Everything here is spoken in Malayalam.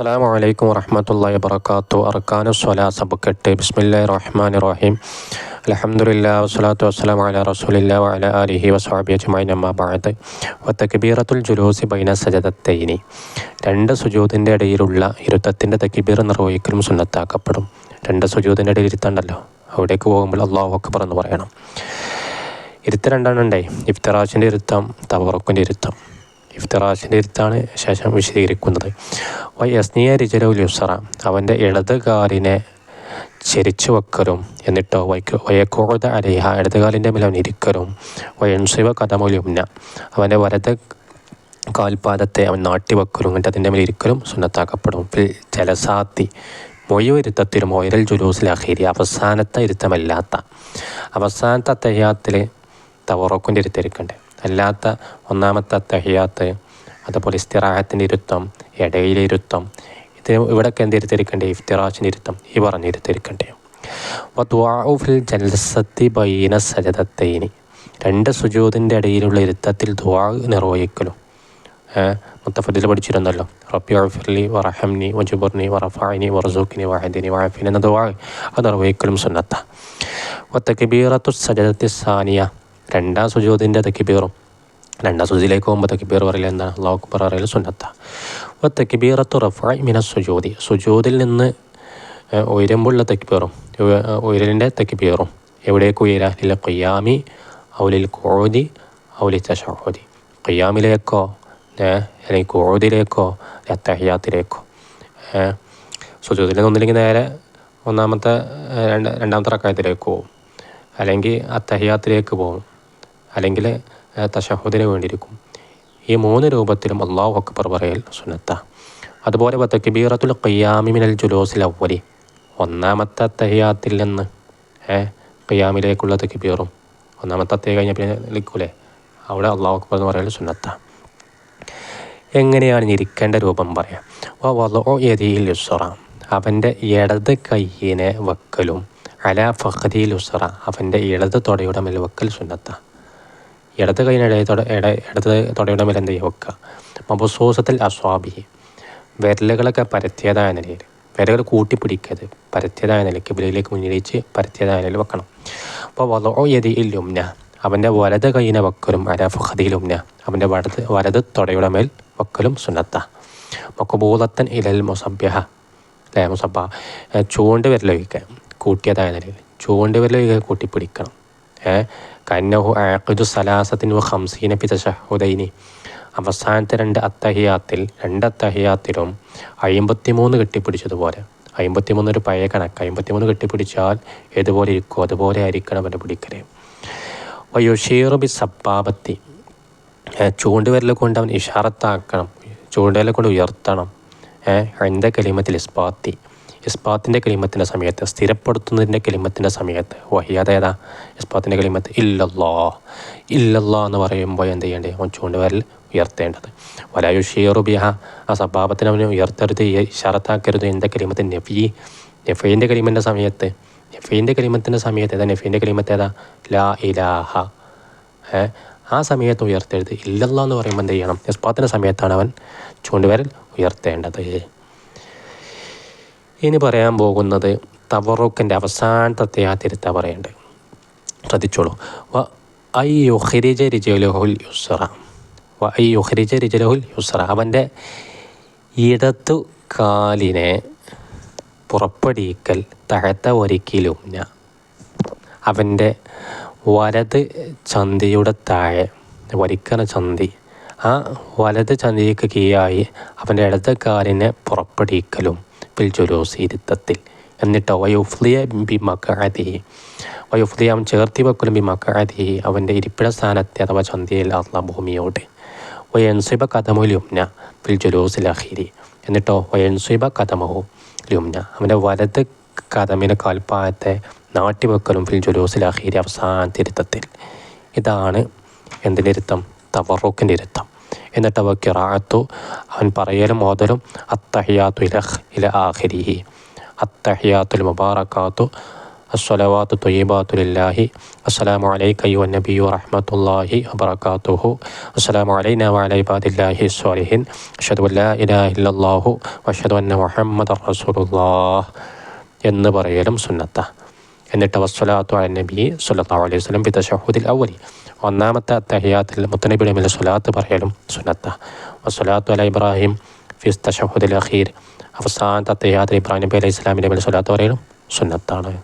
അസ്സാം വലൈക്കും വറഹമത്തല്ലാ വബർക്കാത്തു അർക്കാനു സ്വലാ സബക്കെട്ട് ബിസ്മില്ലാ റഹ്മാൻ റഹീം. അലഹമുല്ല വസ്സലാത്തു വസ്സലാം അല റസൂലില്ല അല അലിഹി വസ്വാബി അജ്മായി നമ്മാബാദ് വത്തക്കിബീറത്തുൽ ജുലൂസി ബൈന സജദത്തൈനി. രണ്ട് സുജൂദിന്റെ ഇടയിലുള്ള ഇരുത്തത്തിന്റെ തക്കിബീർ നിർവഹിക്കലും സുന്നത്താക്കപ്പെടും. രണ്ട് സുജൂദിന്റെ ഇടയിൽ ഇരുത്തണ്ടല്ലോ? അവിടേക്ക് പോകുമ്പോൾ അള്ളാഹു അക്ബർ എന്ന് പറയണം. ഇരുത്ത് രണ്ടെണ്ണം ഉണ്ടേ? ഇഫ്തറാജിന്റെ ഇരുത്തം തവറക്കിന്റെ ഇരുത്തം. ഇഫ്തറാജിന്റെ ഇരുത്താണ് ശേഷം വിശദീകരിക്കുന്നത്. വൈ യസ്നിയ റിജലൗൽ യുസറ അവന്റെ ഇടത് കാലിനെ ചെരിച്ചു വെക്കലും എന്നിട്ടോ വൈക്ക് വയക്കോത അരേഹ ഇടതുകാലിന്റെ മേൽ അവൻ ഇരിക്കലും. വയൻസിവ കഥമുൽ അവന്റെ വലത് കാൽപാദത്തെ അവൻ നാട്ടിവെക്കലും. എന്നിട്ട് അതിന്റെ മേൽ ഇരിക്കലും സുന്നത്താക്കപ്പെടും. ഫിൽ ജലസാത്തി മൊയ്യു ഒയരൽ ജുലൂസിൽ അഹീരി അവസാനത്തെ ഇരുത്തമല്ലാത്ത അവസാനത്തെ അത്തയ്യാത്തിൽ തവറക്കിന്റെ അല്ലാത്ത ഒന്നാമത്തെ തഹിയാത്ത് അതുപോലെ ഇസ്തിറാഹത്തിന്റെ ഇരുത്തം ഇടയിലെ ഇരുത്തം ഇത് ഇവിടെയൊക്കെ എന്ത് ഇരുത്തിരിക്കണ്ടേ ഇഫ്തിറാച്ചിന്റെ ഇരുത്തം ഈ പറഞ്ഞിരുത്തിരിക്കണ്ടേ ഫിൽ ജൽസത്തി ബൈന സജതത്തൈനി രണ്ട് സുജൂതിന്റെ ഇടയിലുള്ള ഇരുത്തത്തിൽ ദ്വാ നിർവഹിക്കലും. മുത്തഫദിൽ പഠിച്ചിരുന്നല്ലോ. റബ്ബി അഫിർലി വറഹംനി വജുബർനി വറഫായിനി വറസൂക്കിനി വാഹിദിനി വാഹിൻ എന്ന ദ്വാ അത് നിർവഹിക്കലും സുന്നത്ത. ഒത്തക്കിബീറത്തു സജതത്തി സാനിയ. രണ്ടാം സുജൂതിന്റെ തക്കിബീറും രണ്ടാം സുജിലേക്ക് പോകുമ്പോൾ തക്കിബീർ പറയില്ല എന്താണ് അള്ളാഹു അക്ബർ അറിയൽ സുന്നത്ത അപ്പോൾ തക്കിബീറത്തു റഫായ് മിന സുജോതി സുജോതിൽ നിന്ന് ഉയരുമ്പോഴുള്ള തക്കിബീറും ഉയരലിന്റെ തക്കിബീറും എവിടേക്ക് ഉയരാ? ഇല്ല കൊയ്യാമി അവലിൽ കോഴി അവലി ചഷോതി കൊയ്യാമിലേക്കോ അല്ലെങ്കിൽ കോഴിയിലേക്കോ അത്തഹിയാത്തിലേക്കോ. സുജോതിൽ നിന്നൊന്നില്ലെങ്കിൽ നേരെ ഒന്നാമത്തെ രണ്ട് രണ്ടാമത്തെ റക്കായത്തിലേക്ക് പോകും അല്ലെങ്കിൽ അത്തഹിയാത്തിലേക്ക് പോകും അല്ലെങ്കിൽ തഷഹുദിന് വേണ്ടിയിരിക്കും. ഈ മൂന്ന് രൂപത്തിലും അള്ളാഹു അക്ബർ പറയൽ സുനത്ത അതുപോലെ തക്ബീറത്തുൽ ഖയ്യാമിമിനൽ ജുലൂസിൽ അവലി ഒന്നാമത്തെ തഹ്യാത്തിൽ നിന്ന് ഖയ്യാമിലേക്കുള്ള തക്ബീറും ഒന്നാമത്തെ അത്തഹ കഴിഞ്ഞ പിന്നെ നിൽക്കൂലേ? അവിടെ അള്ളാഹു അക്ബർ എന്ന് പറയൽ സുന്നത്ത. എങ്ങനെയാണ് ഇരിക്കേണ്ട രൂപം പറയാം? ഉസ്റ അവന്റെ ഇടത് കയ്യിനെ വെക്കലും അല ഫഹദിയിൽ ഉസറ അവന്റെ ഇടത് തുടയുടെ മേൽ വെക്കൽ സുന്നത്ത. ഇടത് കൈ ഇട ഇടത് തുടയുടെ മേലെ എന്ത് ചെയ്യുക? വെക്കുക. മബസൂസത്തിൽ അസ്വാഭി വിരലുകളൊക്കെ പരത്തിയതായ നിലയിൽ. വിരകൾ കൂട്ടിപ്പിടിക്കരുത്. പരത്തിയതായ നിലയ്ക്ക് വിലയിലേക്ക് മുന്നിലേക്ക് പരത്തിയതായ നിലയിൽ വെക്കണം. അപ്പോൾ വലോ യതി ഇല്ലുംന അവന്റെ വലത് കൈയിനെ വെക്കലും ഉംന അവന്റെ വലത് വലത് തുടയുടെ മേൽ വെക്കലും സുന്നത്ത. മൊക്കബൂലത്തൻ ഇലൽ മുസബ്യഹ അല്ലേ മുസബ്ബ ചൂണ്ട് വിരലൊഴിക്കുക കൂട്ടിയതായ നിലയിൽ. ചൂണ്ട് വിരലൊഴിക്കുക കൂട്ടിപ്പിടിക്കണം. കന്നഹു സലാസത്തിൻ വ അവസാനത്തെ രണ്ട് അത്തഹിയാത്തിൽ രണ്ട് അത്തഹിയാത്തിലും അയിമ്പത്തിമൂന്ന് കെട്ടിപ്പിടിച്ചതുപോലെ അയിമ്പത്തിമൂന്ന് ഒരു പഴയ കണക്ക് അമ്പത്തിമൂന്ന് കെട്ടിപ്പിടിച്ചാൽ ഏതുപോലെ ഇരിക്കും അതുപോലെ ആയിരിക്കണം അവന്റെ പിടിക്കൽ. വയുഷീറു ബി സബ്ബാബത്തി. കൊണ്ട് അവൻ ഇഷാറത്താക്കണം ചൂണ്ടുവിരൽ കൊണ്ട് ഉയർത്തണം. എന്താ കലിമത്തിൽ ഇസ്പാത്തി ഇസ്പാത്തിന്റെ കലിമത്തിന്റെ സമയത്ത് സ്ഥിരപ്പെടുത്തുന്നതിന്റെ കലിമത്തിന്റെ സമയത്ത് വഹിയാത ഏതാ? ഇസ്പാത്തിന്റെ കലിമത്ത് ഇല്ലല്ലോ. ഇല്ലല്ലോ എന്ന് പറയുമ്പോൾ എന്ത് ചെയ്യേണ്ടത്? അവൻ ചൂണ്ടുവരൽ ഉയർത്തേണ്ടത്. വലായു ആ സഭാപത്തിന് അവന് ഉയർത്തരുത് ഷറത്താക്കരുത്. എന്റെ കലിമത്ത്? നഫി. നഫീന്റെ കലിമന്റെ സമയത്ത് നഫീന്റെ കലിമത്തിന്റെ സമയത്ത് ഏതാ? നഫീന്റെ കലിമത്ത് ഏതാ? ലാ ഇലാഹ. ആ സമയത്ത് ഉയർത്തരുത്. ഇല്ലല്ലോ എന്ന് പറയുമ്പോൾ എന്ത് ചെയ്യണം? ഇസ്പാത്തിന്റെ സമയത്താണ് അവൻ ചൂണ്ടുവരൽ ഉയർത്തേണ്ടത്. ഇനി പറയാൻ പോകുന്നത് തവറുക്കിന്റെ അവസാനത്തെ ആ തിരുത്ത പറയേണ്ടത് ശ്രദ്ധിച്ചോളൂ. വ ഐ യുഹരിജ രിജലഹുൽ യുസ്റ. വ ഐ യുഹരിജ രിജലഹുൽ യുസ്റ. അവന്റെ ഇടത്തു കാലിനെ പുറപ്പെടിക്കൽ തഴത്ത ഒരിക്കലും ഞാൻ അവന്റെ വലത് ചന്തിയുടെ താഴെ വരിക്കണ ചന്തി. ആ വലത് ചന്തിക്ക് കീഴായി അവന്റെ ഇടത്തെ കാലിനെ പുറപ്പെടിക്കലും ഫിൽ ജുലൂസ് ഇരുത്തത്തിൽ എന്നിട്ടോ വയുഫ്ലിയ ബി വയോഫ്ലിയ അവൻ ചേർത്തി വെക്കലും ബി മക്കാതി അവന്റെ ഇരിപ്പിട സ്ഥാനത്തെ അഥവാ ചന്തയിൽ അള്ള ഭൂമിയോട് വയൻസിബ കഥമു ഫിൽ ജുലൂസിൽ അഖീരി എന്നിട്ടോ വയൻസിബ കഥമഹു ലുംന അവന്റെ വലത് കഥമിന് കാൽപ്പായത്തെ നാട്ടിവെക്കലും ഫിൽ ജുലൂസിൽ അഖീരി അവസാനത്തെ ഇരുത്തത്തിൽ ഇതാണ് എന്തിന്റെ ഇരുത്തം തവറുക്കിന്റെ ഇരുത്തം എന്നിട്ട് അവ കിറാത്തു അവൻ പറയലും ഓതലും അത്തഹിയാത്തു ഇല ഇല ആഖിരിഹി അത്തഹിയാത്തുൽ മുബാറക്കാത്തു الصلوات الطيبات لله السلام عليك أيها النبي ورحمة الله وبركاته السلام علينا وعلى عباد الله الصالحين أشهد أن لا إله إلا الله وأشهد أن محمد رسول الله എന്ന് പറയലും സുന്നത്ത എന്നിട്ട് വസ്സലാത്തു അല നബി സല്ലല്ലാഹു അലൈഹി വസല്ലം ബി തശഹുദിൽ അവലി ഒന്നാമത്തെ അത്തഹിയാത്തിൽ മുത്തനബിയുടെ മേലെ സ്വലാത്ത് പറയലും സുനത്ത വസ്സലാത്തു അല ഇബ്രാഹിം ഫിസ് തഷഹുദ് അഖീർ. അവസാനത്തെ അത്തഹിയാത്തിൽ ഇബ്രാഹിം നബി അലൈഹി ഇസ്ലാമിന്റെ മേൽ സ്വലാത്ത് പറയലും സുന്നത്താണ്.